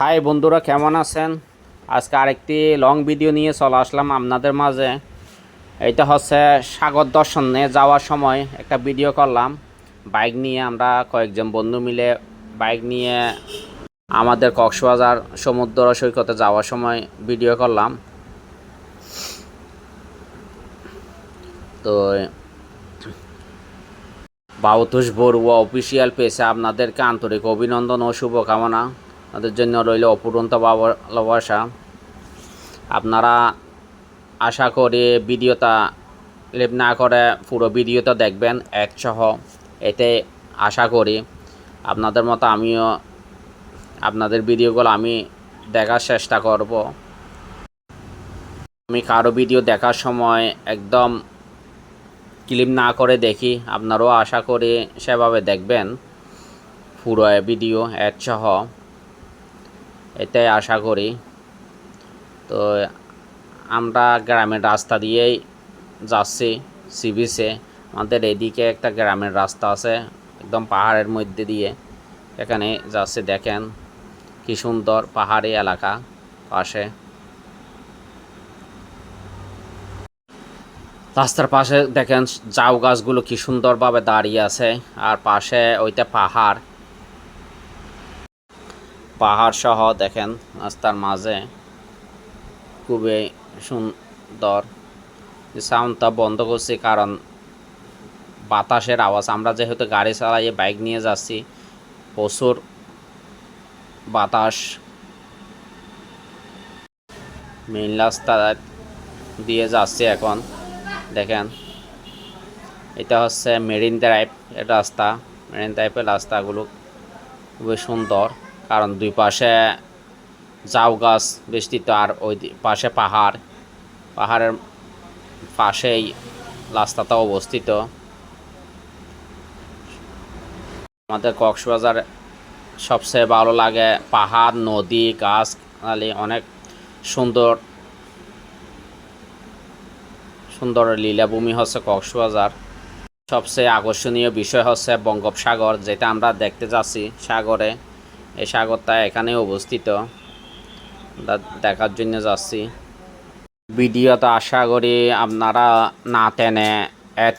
High বন্ধুরা, কেমন আছেন? আজকে আরেকটি লং ভিডিও নিয়ে চলে আসলাম আপনাদের মাঝে। এইটা হচ্ছে সাগর দর্শনে যাওয়ার সময় একটা ভিডিও করলাম। বাইক নিয়ে আমরা কয়েকজন বন্ধু মিলে বাইক নিয়ে আমাদের কক্সবাজার সমুদ্র সৈকতে যাওয়ার সময় ভিডিও করলাম। তো বাউতুষ বড়ুয়া অফিসিয়াল পেজে আপনাদেরকে আন্তরিক অভিনন্দন ও শুভকামনা। তাদের জন্য রইল অপুরন্ত ভালোবাসা। আপনারা আশা করি ভিডিওটা লেপ না করে পুরো ভিডিওটা দেখবেন একসহ এতে আশা করি আপনাদের মতো আমিও আপনাদের ভিডিওগুলো আমি দেখার চেষ্টা করব। আমি কারও ভিডিও দেখার সময় একদম ক্লিপ না করে দেখি, আপনারাও আশা করি সেভাবে দেখবেন পুরো ভিডিও অ্যাড সহ। এটাই আশা করি। তো আমরা গ্রামের রাস্তা দিয়েই যাচ্ছি সি বিচে আমাদের এদিকে একটা গ্রামের রাস্তা আছে, একদম পাহাড়ের মধ্যে দিয়ে। এখানে যাচ্ছে, দেখেন কি সুন্দর পাহাড়ি এলাকা পাশে। রাস্তার পাশে দেখেন, জাউ গাছগুলো কি সুন্দরভাবে দাঁড়িয়ে আছে। আর পাশে ওইটা পাহাড়। পাহাড় সহ দেখেন, রাস্তার মাঝে। খুবই সুন্দর। সাউন্ডটা বন্ধ করছি কারণ বাতাসের আওয়াজ। আমরা যেহেতু গাড়ি চালাইয়ে বাইক নিয়ে যাচ্ছি, প্রচুর বাতাস। মেইন রাস্তা দিয়ে যাচ্ছে এখন, দেখেন। এটা হচ্ছে মেরিন ড্রাইভ এর রাস্তা। মেরিন ড্রাইভের রাস্তাগুলো খুবই সুন্দর। কারণ দুই পাশে জাউ গাছ বেষ্টিত আর ওই পাশে পাহাড়। পাহাড়ের পাশেই রাস্তাটা অবস্থিত। আমাদের কক্সবাজার সবচেয়ে ভালো লাগে পাহাড়, নদী, গাছ অনেক সুন্দর সুন্দর লীলাভূমি হচ্ছে কক্সবাজার। সবচেয়ে আকর্ষণীয় বিষয় হচ্ছে বঙ্গোপসাগর, যেটা আমরা দেখতে যাচ্ছি সাগরে। এই সাগরটা এখানে অবস্থিত। দেখার জন্য যাচ্ছি। ভিডিওটা আশা করি আপনারা না টেনে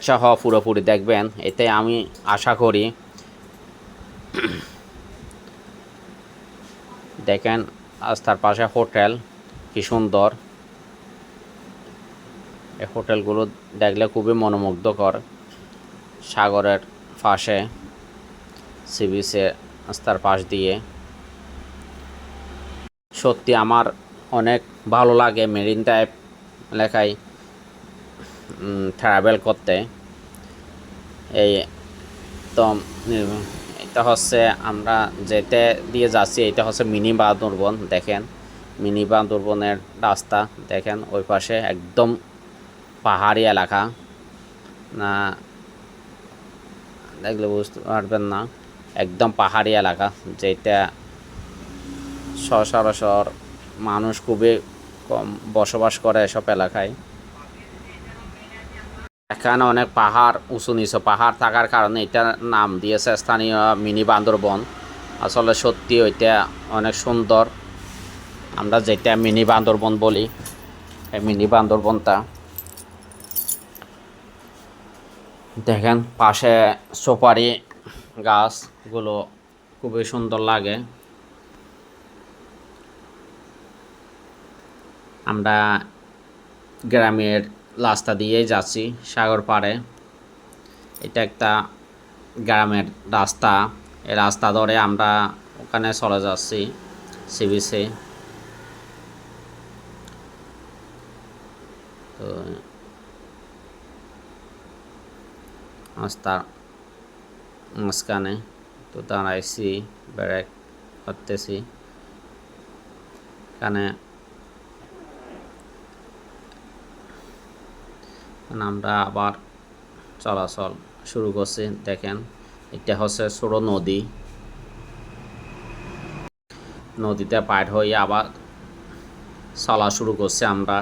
সহ পুরোপুরি দেখবেন, এতে আমি আশা করি। দেখেন রাস্তার পাশে হোটেল, কি সুন্দর। এই হোটেলগুলো দেখলে খুবই মনোমুগ্ধকর। সাগরের পাশে সি রাস্তার পাশ দিয়ে। সত্যি আমার অনেক ভালো লাগে মেরিন টাইপ এলাকায় ট্রাভেল করতে। এই তো এটা হচ্ছে আমরা যেতে দিয়ে যাচ্ছি, এটা হচ্ছে মিনি বান্দরবন, দেখেন। মিনি বান্দরবনের রাস্তা, দেখেন, ওই পাশে একদম পাহাড়ি এলাকা। না, দেখলে বুঝতে পারবেন না। একদম পাহাড়ি এলাকা, যেটা সচরাচর মানুষ খুবই কম বসবাস করে এসব এলাকায়। এখানে অনেক পাহাড়, উঁচু নিচু পাহাড় থাকার কারণে এটা নাম দিয়েছে স্থানীয় মিনি বান্দরবন আসলে সত্যি ওইটা অনেক সুন্দর। আমরা যেটা মিনি বান্দরবন বলি, এই মিনি বান্দরবনটা দেখেন, পাশে সুপারি গাছগুলো খুবই সুন্দর লাগে। আমরা গ্রামের রাস্তা দিয়েই যাচ্ছি সাগর পাড়ে। এটা একটা গ্রামের রাস্তা। এই রাস্তা ধরে আমরা ওখানে চলে যাচ্ছি সি বিচে তো মাঝখানে তো দাঁড়াইছি ব্রেক করতেছি এখন আমরা আবার চলাচল শুরু করছি, দেখেন। এটা হচ্ছে ছোট নদী। নদীতে পার হয়ে আবার চলা শুরু করছি আমরা।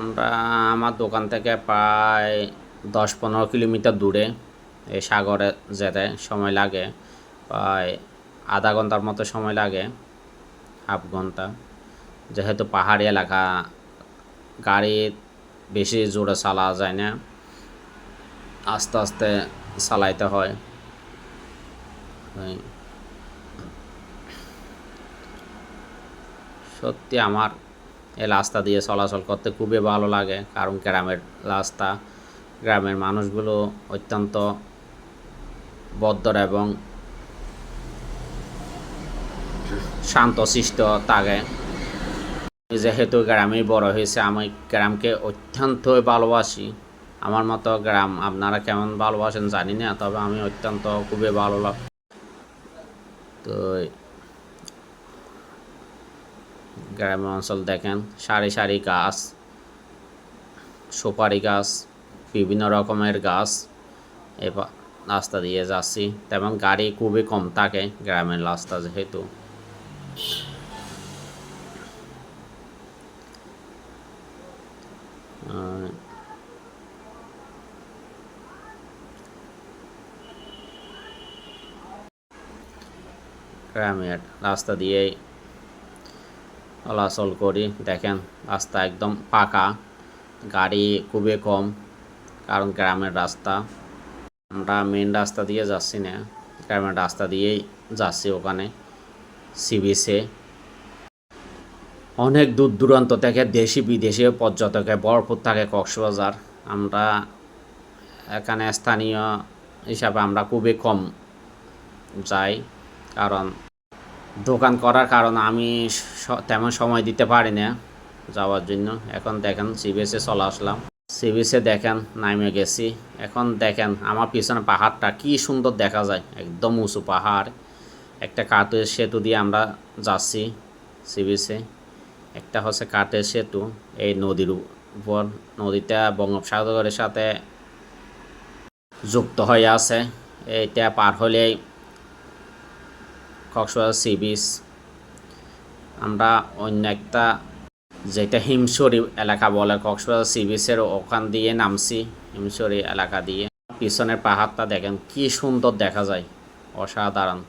আমরা আমার দোকান থেকে প্রায় দশ পনেরো কিলোমিটার দূরে এই সাগরে যেতে সময় লাগে, প্রায় আধা ঘণ্টার মতো সময় লাগে, হাফ ঘণ্টা। যেহেতু পাহাড়ি এলাকা, গাড়ি বেশি জোরে চালা যায় না, আস্তে আস্তে চালাইতে হয়। সত্যি আমার এই রাস্তা দিয়ে চলাচল করতে খুবই ভালো লাগে, কারণ গ্রামের রাস্তা, গ্রামের মানুষগুলো অত্যন্ত বদ্ধর এবং শান্তশিষ্ট থাকে যেহেতু গ্রামে বড় হয়েছে, আমি গ্রামকে অত্যন্ত ভালোবাসি। আমার মতো গ্রাম, আপনারা কেমন ভালোবাসেন জানি না, তবে আমি অত্যন্ত খুবই ভালো লাগ তো গ্রামের অঞ্চল দেখেন, সারি সারি গাছ, সুপারি গাছ, বিভিন্ন রকমের গাছ, এবার রাস্তা দিয়ে যাচ্ছি। তেমন গাড়ি খুবই কম থাকে গ্রামের রাস্তা যেহেতু। গ্রামের রাস্তা দিয়েই চলাচল করি। দেখেন, রাস্তা একদম পাকা। গাড়ি খুবই কম, কারণ গ্রামের রাস্তা আমরা মেন রাস্তা দিয়ে যাচ্ছি না। গ্রামের রাস্তা দিয়েই যাচ্ছি ওখানে। সিবিসে অনেক দূর দূরান্ত থেকে দেশি বিদেশি পর্যটকে ভরপুর থাকে কক্সবাজার। আমরা এখানে স্থানীয় হিসাবে আমরা খুবই কম যাই। কারণ দোকান করার কারণে আমি তেমন সময় দিতে পারি না যাওয়ার জন্য। এখন দেখেন সিবিএসে চলে আসলাম। সিবিএসে দেখেন নামে গেছি। এখন দেখেন, আমার পিছনে পাহাড়টা কি সুন্দর দেখা যায়। একদম উঁচু পাহাড়। একটা কাঠের সেতু দিয়ে আমরা যাচ্ছি সিবিএসে একটা হচ্ছে কাঠের সেতু, এই নদীর উপর। নদীটা বঙ্গোপসাগরের সাথে যুক্ত হয়ে আছে। এইটা পার হলেই কক্সবাজার সি বিচ আমরা অন্য একটা যেটা হিমসরি এলাকা বলে, কক্সবাজার সি বিচের ওখান দিয়ে নামছি হিমসরি এলাকা দিয়ে। পিছনের পাহাড়টা দেখেন, কি সুন্দর দেখা যায়, অসাধারণ।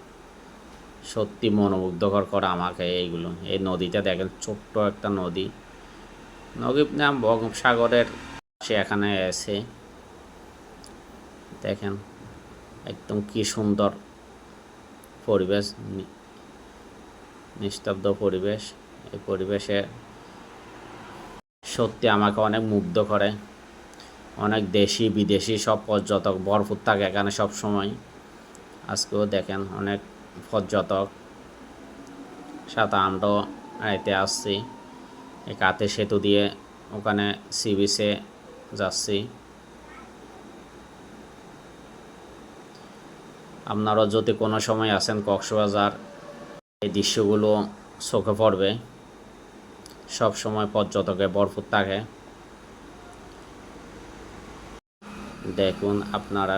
সত্যি মনোমুগ্ধকর করে আমাকে এইগুলো। এই নদীটা দেখেন, ছোট্ট একটা নদী। নদীর নাম বঙ্গোপসাগরের সে এখানে এসে দেখেন, একদম কি সুন্দর পরিবেশ নিস্তব্ধ পরিবেশ। এই পরিবেশে সত্যি আমাকে অনেক মুগ্ধ করে। অনেক দেশি, বিদেশি সব পর্যটক, ভরপুর থাকে এখানে সব সময়। আজকেও দেখেন অনেক পর্যটক। সাথে আমরাও এতে আসছি। এই কাতে সেতু দিয়ে ওখানে সি বিচে যাচ্ছি। আপনারা যদি কোনো সময় আসেন কক্সবাজার, এই দৃশ্যগুলো চোখে পড়বে। সব সময় পর্যটকে ভরপুর থাকে। দেখুন আপনারা।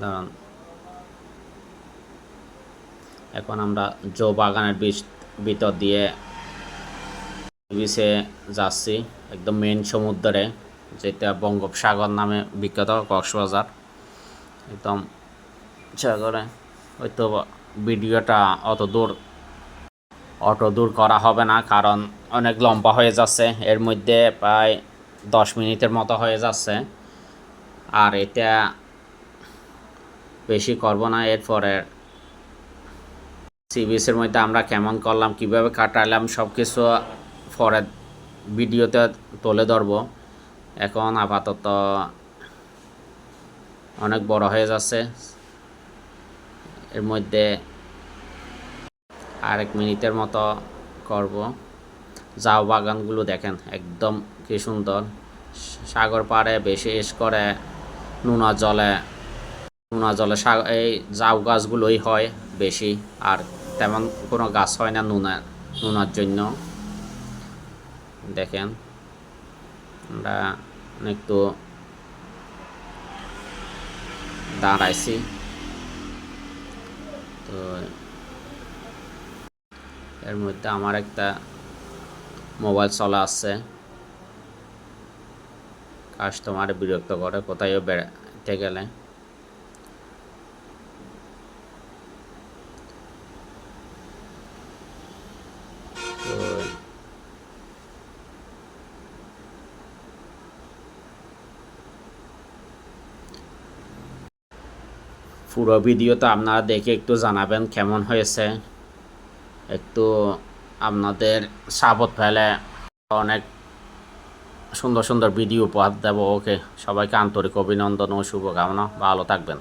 দাঁড়ান। এখন আমরা জো বাগানের ভিতর দিয়ে বিচে যাচ্ছি, একদম মেন সমুদ্রে, যেটা বঙ্গোপসাগর নামে বিখ্যাত, কক্সবাজার। একদম সাগরে হয়তো ভিডিওটা অত দূর অত দূর করা হবে না, কারণ অনেক লম্বা হয়ে যাচ্ছে। এর মধ্যে প্রায় দশ মিনিটের মতো হয়ে যাচ্ছে। আর এটা বেশি করব না, এরপরে সিবিএসের মধ্যে আমরা কেমন করলাম, কীভাবে কাটালাম সব কিছু পরে ভিডিওতে তুলে ধরবো। এখন আপাতত অনেক বড় হয়ে যাচ্ছে। এর মধ্যে আরেক মিনিটের মতো করব। জাও বাগানগুলো দেখেন, একদম কি সুন্দর। সাগর পাড়ে বিশেষ করে নোনা জলে নোনা জলে এই জাউ গাছগুলোই হয় বেশি, আর তেমন কোনো গাছ হয় না নোনা, নোনার জন্য। দেখেন, আমরা একটু দাঁড়াইছি। তো এর মধ্যে আমার একটা মোবাইল চলা আছে। কাস্টমার বিরক্ত করে কোথায়ও বেড়াতে গেলে। পুরো ভিডিওটা আপনারা দেখে একটু জানাবেন কেমন হয়েছে। একটু আপনাদের সাপোর্ট ফেলে অনেক সুন্দর সুন্দর ভিডিও উপহার দেবো। ওকে, সবাইকে আন্তরিক অভিনন্দন ও শুভকামনা। ভালো থাকবেন।